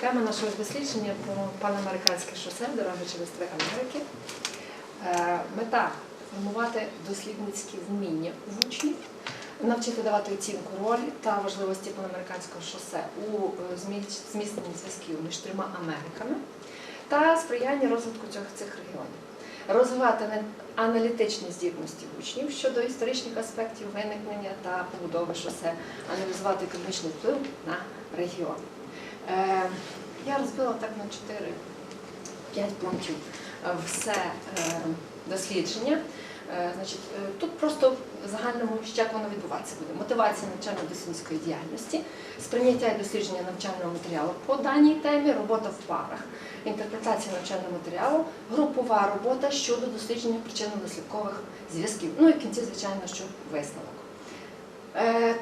тема нашого дослідження про панамериканське шосе дороги через три Америки. Е, Мета формувати дослідницькі вміння в учнів, навчити давати оцінку ролі та важливості панамериканського шосе у е, зміцненні зв'язків між трьома Америками та сприяння розвитку цих, регіонів. Розвивати аналітичні здібності учнів щодо історичних аспектів виникнення та побудови шосе, аналізувати економічний вплив на регіон. Е, я розбила так на 4-5 пунктів е, все е, дослідження. Значить, тут просто в загальному як воно відбуватися буде. Мотивація навчально-дослідницької діяльності, сприйняття і дослідження навчального матеріалу по даній темі, робота в парах, інтерпретація навчального матеріалу, групова робота щодо дослідження причинно-наслідкових зв'язків. Ну і в кінці, звичайно, що висновок.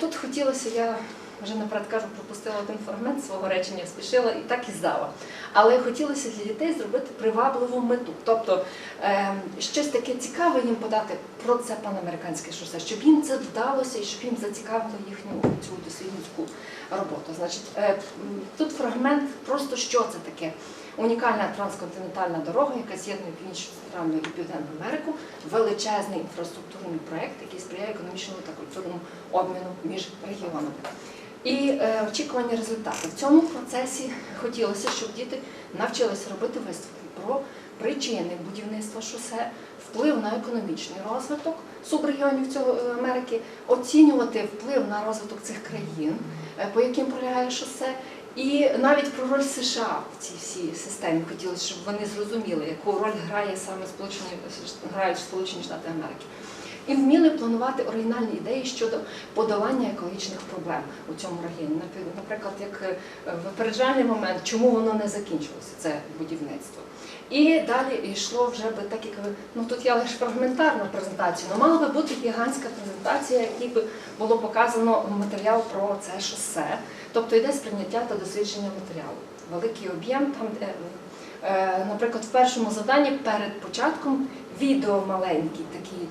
Тут хотілося, я вже наперед кажу, пропустила один фрагмент свого речення, спішила і так і здала. Але хотілося для дітей зробити привабливу мету. Тобто е, щось таке цікаве їм подати про це панамериканське шосе, щоб їм це вдалося і щоб їм зацікавило їхню цю дослідницьку роботу. Значить, е, тут фрагмент просто що це таке. Унікальна трансконтинентальна дорога, яка з'єднує Північну Центральну і Південну Америку, величезний інфраструктурний проєкт, який сприяє економічному та культурному обміну між регіонами. І е, очікування результатів. В цьому процесі хотілося, щоб діти навчилися робити висновки про причини будівництва шосе, вплив на економічний розвиток субрегіонів цього е, Америки, оцінювати вплив на розвиток цих країн, е, по яким пролягає шосе, і навіть про роль США в цій всій системі хотілося, щоб вони зрозуміли, яку роль грає саме Сполучені грають Сполучені Штати Америки. І вміли планувати оригінальні ідеї щодо подолання екологічних проблем у цьому регіоні. Наприклад, як е, випереджальний момент, чому воно не закінчилося, це будівництво. І далі йшло вже би так, як ну тут я лише фрагментарну презентацію, але мала би бути гігантська презентація, якій би було показано матеріал про це шосе. Тобто йде сприйняття та дослідження матеріалу. Великий об'єм, там, де, е, наприклад, в першому заданні перед початком відео маленький такий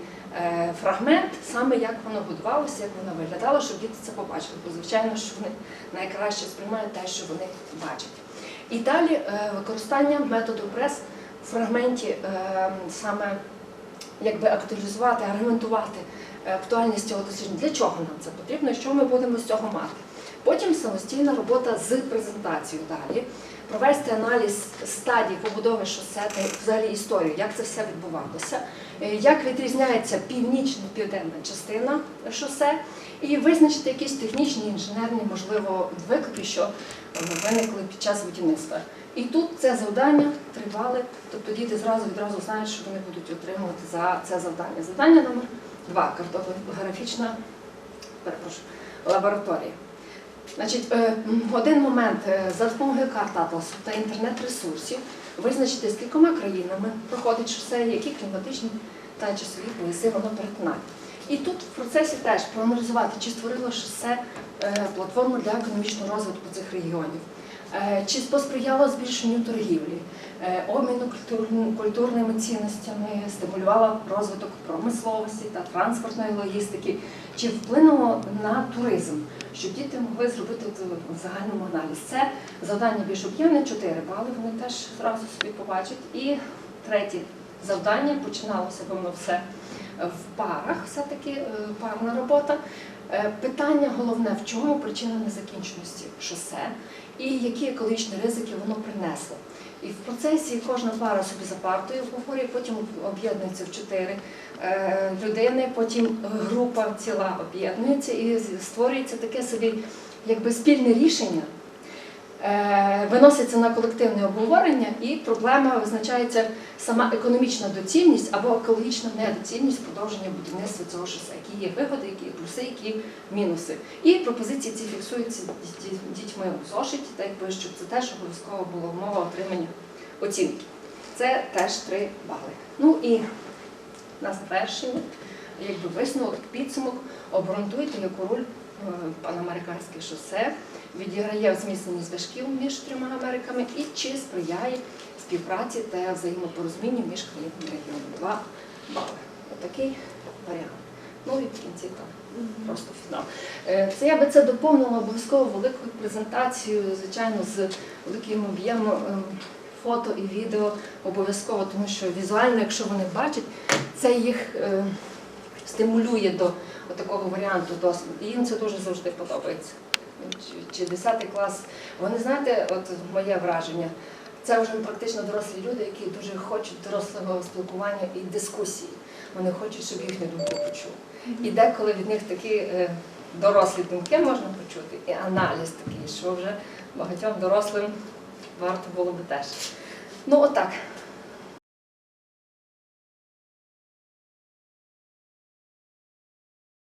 фрагмент, саме як воно будувалося, як воно виглядало, щоб діти це побачили. Бо, звичайно, що вони найкраще сприймають те, що вони бачать. І далі е, використання методу прес в фрагменті е, саме якби актуалізувати, аргументувати е, актуальність цього дослідження. Для чого нам це потрібно і що ми будемо з цього мати? Потім самостійна робота з презентацією далі, провести аналіз стадій побудови шосе та взагалі історію, як це все відбувалося, е, як відрізняється північна і південна частина шосе, і визначити якісь технічні, інженерні, можливо, виклики, що е, виникли під час будівництва. І тут це завдання тривали, тобто діти зразу відразу знають, що вони будуть отримувати за це завдання. Завдання номер два картографічна перепрошую, лабораторія. Значить, е, один момент е, за допомогою карт атласу та інтернет-ресурсів визначити, з кількома країнами проходить шосе, які кліматичні та часові пояси воно перетинає. І тут в процесі теж проаналізувати, чи створило шосе е, платформу для економічного розвитку цих регіонів, чи посприяло збільшенню торгівлі, е, обміну культурними цінностями, стимулювало розвиток промисловості та транспортної логістики, чи вплинуло на туризм, щоб діти могли зробити в- загальному аналіз. Це завдання більш об'ємне, 4 бали, вони теж зразу собі побачать. І третє завдання починалося воно все в парах, все-таки е, парна робота. Е, Питання головне, в чому причина незакінченості шосе і які екологічні ризики воно принесло. І в процесі кожна пара собі за партою обговорює, потім об'єднується в чотири е, людини, потім група ціла об'єднується і створюється таке собі якби спільне рішення. Е, Виноситься на колективне обговорення, і проблема визначається сама економічна доцільність або екологічна недоцільність продовження будівництва цього шосе, які є вигоди, які є плюси, які є мінуси. І пропозиції ці фіксуються дітьми у зошиті, так якби щоб це теж обов'язково була умова отримання оцінки. Це теж три бали. Ну і на завершення, якби висновок, підсумок, обґрунтуйте, яку роль панамериканське шосе відіграє в зміцненні зв'язків між трьома Америками і чи сприяє співпраці та взаємопорозумінню між країнами регіону. Два бали. Отакий варіант. Ну і в кінці там просто фінал. Е, Це я би це доповнила обов'язково великою презентацією, звичайно, з великим об'ємом ем, фото і відео обов'язково, тому що візуально, якщо вони бачать, це їх е, стимулює до такого варіанту досвіду. І їм це дуже завжди подобається. Чи- Чи 10 клас. Вони знаєте, от моє враження. Це вже практично дорослі люди, які дуже хочуть дорослого спілкування і дискусії. Вони хочуть, щоб їхню думку почули. І деколи від них такі е, дорослі думки можна почути, і аналіз такий, що вже багатьом дорослим варто було би теж. Ну, отак.